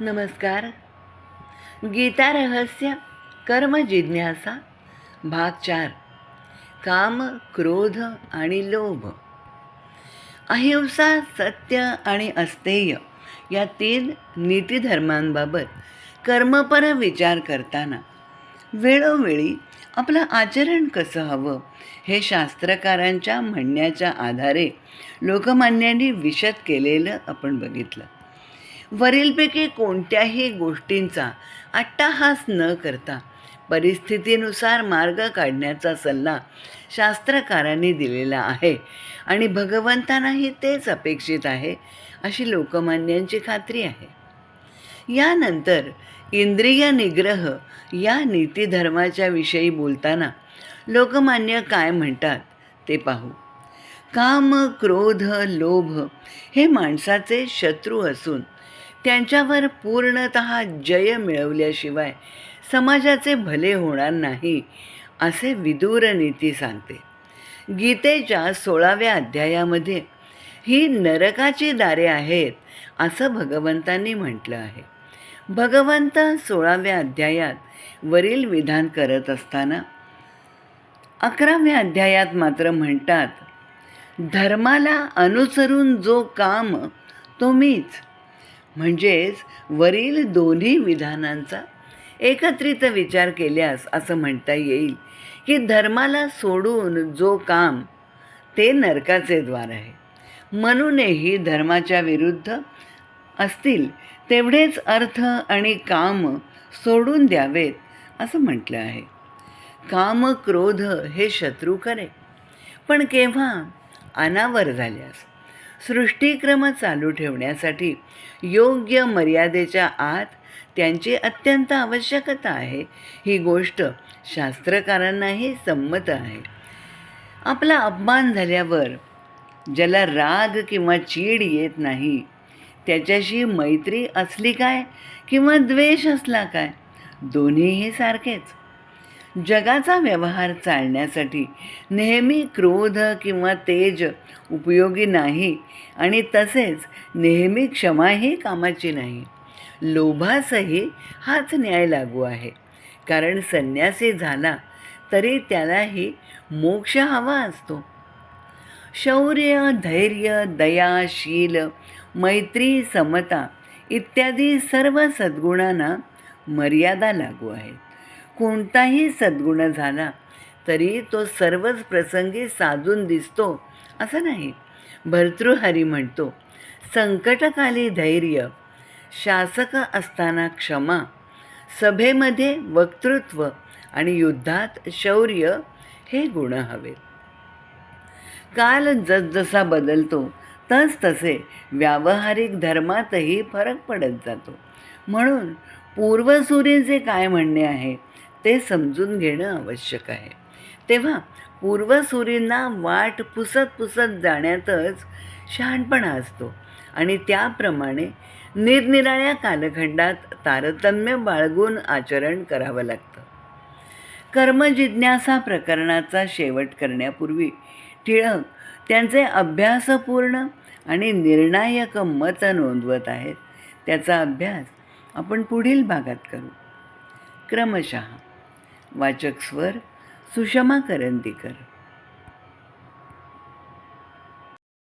नमस्कार. गीता रहस्य कर्म जिज्ञासा भाग चार. काम क्रोध आणि लोभ. अहिंसा सत्य आणि अस्तेय या तीन नीतिधर्मांबाबत कर्मपर विचार करताना वेळोवेळी आपलं आचरण कसं हवं हे शास्त्रकारांच्या म्हणण्याच्या आधारे लोकमान्यांनी विशद केलेलं आपण बघितलं. वरीलपैकी कोणत्याही गोष्टींचा अट्टाहास न करता परिस्थितीनुसार मार्ग काढण्याचा सल्ला शास्त्रकारांनी दिलेला आहे. आणि भगवंतांनाही तेच अपेक्षित आहे अशी लोकमान्यांची खात्री आहे. यानंतर इंद्रिय निग्रह या नीतीधर्माच्या विषयी बोलताना लोकमान्य काय म्हणतात ते पाहू. काम क्रोध लोभ हे माणसाचे शत्रू असून त्यांच्यावर पूर्णत जय मिळवल्याशिवाय समाजाचे भले होणार नाही असे विदूर नीती सांगते. गीतेच्या सोळाव्या अध्यायामध्ये ही नरकाची दारे आहेत असं भगवंतांनी म्हटलं आहे. भगवंत सोळाव्या अध्यायात वरील विधान करत असताना अकराव्या अध्यायात मात्र म्हणतात धर्माला अनुसरून जो काम तो मीच म्हणजेच वरील दोन्ही विधानांचा एकत्रित विचार केल्यास असं म्हणता येईल की धर्माला सोडून जो काम ते नरकाचे द्वार आहे. म्हणूनही धर्माच्या विरुद्ध असतील तेवढेच अर्थ आणि काम सोडून द्यावेत असं म्हटलं आहे. काम क्रोध हे शत्रू करे पण केव्हा अनावर झाल्यास सृष्टिक्रम चालू ठेवण्यासाठी योग्य मर्यादेच्या आत त्यांची अत्यंत आवश्यकता आहे. ही गोष्ट शास्त्रकारांनाही संमत आहे. आपला अपमान झाल्यावर ज्याला राग किंवा चीड येत नाही त्याच्याशी मैत्री असली काय किंवा द्वेष असला काय दोन्हीही सारखेच. जगाचा व्यवहार चालण्यासाठी. नेहमी क्रोध किंवा तेज उपयोगी नाही आणि तसेच नेहमी क्षमाही कामाची नाही. लोभासही हाच न्याय लागू आहे. कारण संन्यासी झाला तरी त्यालाही मोक्ष हवा असतो. शौर्य धैर्य दयाशील मैत्री समता इत्यादी सर्व सद्गुणांना मर्यादा लागू आहेत. कोणताही सद्गुण झाला तरी तो सर्वच प्रसंगी साधून दिसतो असं नाही. भर्तृहरी म्हणतो संकटकाली धैर्य शासक असताना क्षमा सभेमध्ये वक्तृत्व आणि युद्धात शौर्य हे गुण हवेत काल जसजसा बदलतो तस तसे व्यावहारिक धर्मातही फरक पडत जातो. म्हणून पूर्वसुरीचे काय म्हणणे आहे? ते समजून घेणं आवश्यक आहे. तेव्हा पूर्वसुरींना वाट पुसत पुसत जाण्यातच शहाणपणा असतो आणि त्याप्रमाणे निरनिराळ्या कालखंडात तारतम्य बाळगून आचरण करावं लागतं. कर्मजिज्ञासा प्रकरणाचा शेवट करण्यापूर्वी टिळक त्यांचे अभ्यासपूर्ण आणि निर्णायक मत नोंदवत आहेत. त्याचा अभ्यास आपण पुढील भागात करू. क्रमशः वाचक स्वर सुषमा करंदीकर.